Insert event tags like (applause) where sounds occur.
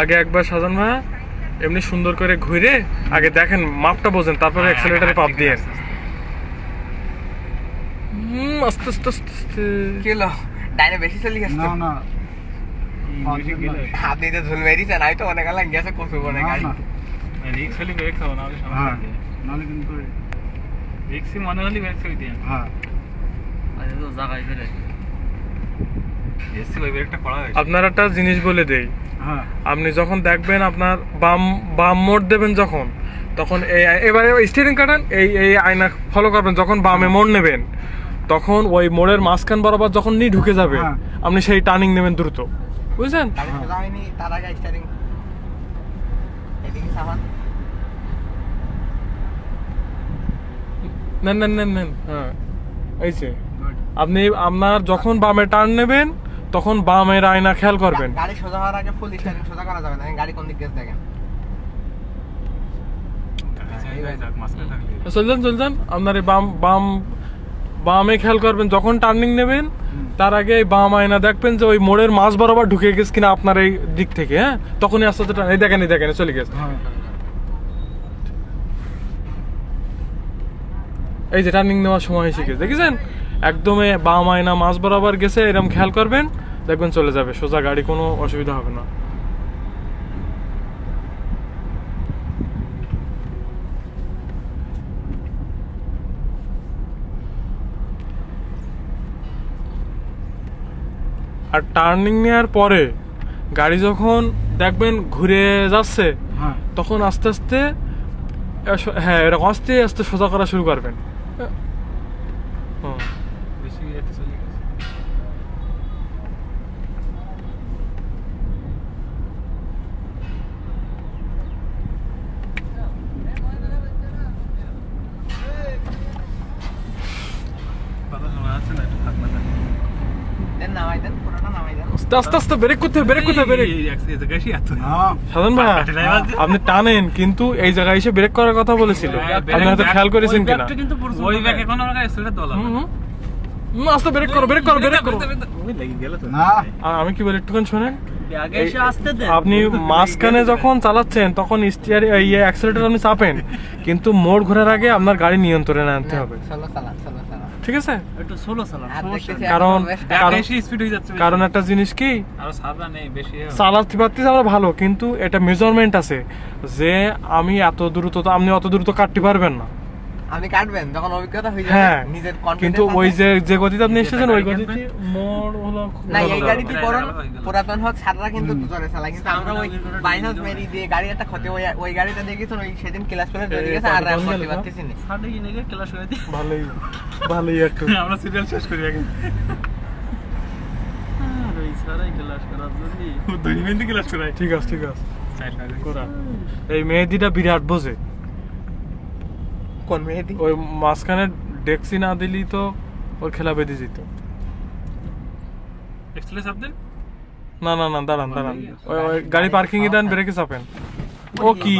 আগে একবার সাজান ভাই এমনি সুন্দর করে ঘুরে আগে দেখেন মাপটা বোঝেন তারপরে অ্যাক্সেলেটারে পাপ দিয়ে। হুম আস্তে আস্তে আস্তে আস্তে। কি হলো? ডাইনে বেশি চলে গেছে? না? না। আপনি তো ঝুল মেরিছেন আমি তো অনেক আলাদা গেছে কচু বনে গাড়ি রিক্স হলে ব্রেক খাব না হ্যাঁ নাহলে কিন্তু রিক্সই মনে হলে ব্রেক খাবি দিয়ে। হ্যাঁ। তো জায়গায় ফেলে এসছি ওই ব্রেকটা করা হয়েছে আপনার একটা জিনিস বলে দেই। হ্যাঁ। আপনি যখন দেখবেন আপনার বাম বাম মোড় দেবেন যখন তখন এই এবারে স্টিয়ারিং কাটান এই এই আয়না ফলো করবেন যখন বামে মোড় নেবেন তখন ওই মোড়ের মাঝখান বরাবর যখন নি ঢুকে যাবে হ্যাঁ। আপনি সেই টার্নিং নেবেন দ্রুত। বুঝছেন? নেন নেন নেন নেন হ্যাঁ। এই যে আপনি আপনার যখন বামে টার্ন নেবেন তখন বামের আয়না খেয়াল করবেন। গাড়ি সোজা হওয়ার আগে ফুল স্টারিং সোজা করা যাবে না গাড়ি কোন দিক গেছে দেখেন? থাকলে। চলছেন চলছেন। আপনার এই বাম বাম বামে খেয়াল করবেন যখন টার্নিং নেবেন তার আগে এই বাম আয়না দেখবেন যে ওই মোড়ের মাঝ বরাবর ঢুকে গেছে কিনা আপনার এই দিক থেকে হ্যাঁ? তখনই আস্তে আস্তে এই দেখেন এই দেখেন চলে গেছে। হ্যাঁ এই যে টার্নিং নেওয়ার সময় এসে গেছে। দেখেছেন? একদমই বাম আয়না মাঝ বরাবর গেছে এরকম খেয়াল করবেন। দেখবেন চলে যাবে সোজা গাড়ি কোনো অসুবিধা হবে না। আর টার্নিং নেওয়ার পরে গাড়ি যখন দেখবেন ঘুরে যাচ্ছে হ্যাঁ। তখন আস্তে আস্তে হ্যাঁ এরকম আস্তে আস্তে সোজা করা শুরু করবেন। হুম। বেশি এতে চলে গেছে কথা শোনা যাচ্ছে না একটু থাক না থাক। দেন নামাই দেন পুরোটা নামাই দেন আস্তে আস্তে আস্তে ব্রেক করতে হবে, ব্রেক হবে, ব্রেক সাধন ভাই আপনি টানেন কিন্তু এই জায়গায় এসে ব্রেক করার কথা বলেছিল। হ্যাঁ, আপনি হয়তো খেয়াল করেছেন কিনা? ওই ব্যাগে আস্তে ব্রেক করো ব্রেক করো ব্রেক করো। ওই লেগে গেল তো। না। আর আমি কি বলি একটুখানি শোনেন। আপনি মাঝখানে যখন চালাচ্ছেন তখন স্টিয়ারিং ইয়ে অ্যাক্সেলেটর আপনি চাপেন। কিন্তু মোড় ঘোরার আগে আপনার গাড়ি নিয়ন্ত্রণে আনতে হবে। ঠিক আছে? একটু স্লো চালান। কারণ বেশ স্পিড হয়ে যাচ্ছে কারণ একটা জিনিস কি? আর সাদা নেই বেশি। চালাতে পারতেছি আমরা ভালো কিন্তু এটা মেজারমেন্ট আছে। যে আমি এত দ্রুত তো আপনি অত দ্রুত কাটতে পারবেন না। আপনি কাটবেন যখন অভিজ্ঞতা হয়ে যাবে নিজের নিজের কিন্তু ওই যে যে গতিতে আপনি এসেছেন ওই গতিতে না এই। করুন পুরাতন হোক সাররা কিন্তু চালায়। কিন্তু আমরা ওই মেরি দিয়ে গাড়ি একটা ক্ষতি ওই ওই গাড়িটা দেখেছেন ওই সেদিন ক্লাস এই, গেছে আর বন্ধ করতে পারতেছি না। সামনে গিয়ে নেগে ক্লাস হয়ে দিই। ভালোই ভালোই একটু। (laughs) আমরা সিরিয়াল শেষ করি আগে। ঠিক আছে ঠিক আছে। করা। এই মেহেদিটা বিরাট বোঝে। কোন মেহেদি? ওই মাঝখানে ডেক্সি না দিলি তো ওর খেলা বেঁধে যেত। এক্সেলে চাপ দেন। না না না দাঁড়ান দাঁড়ান। ওই ওই গাড়ি পার্কিং এ দেন ব্রেকে চাপেন। ও কি?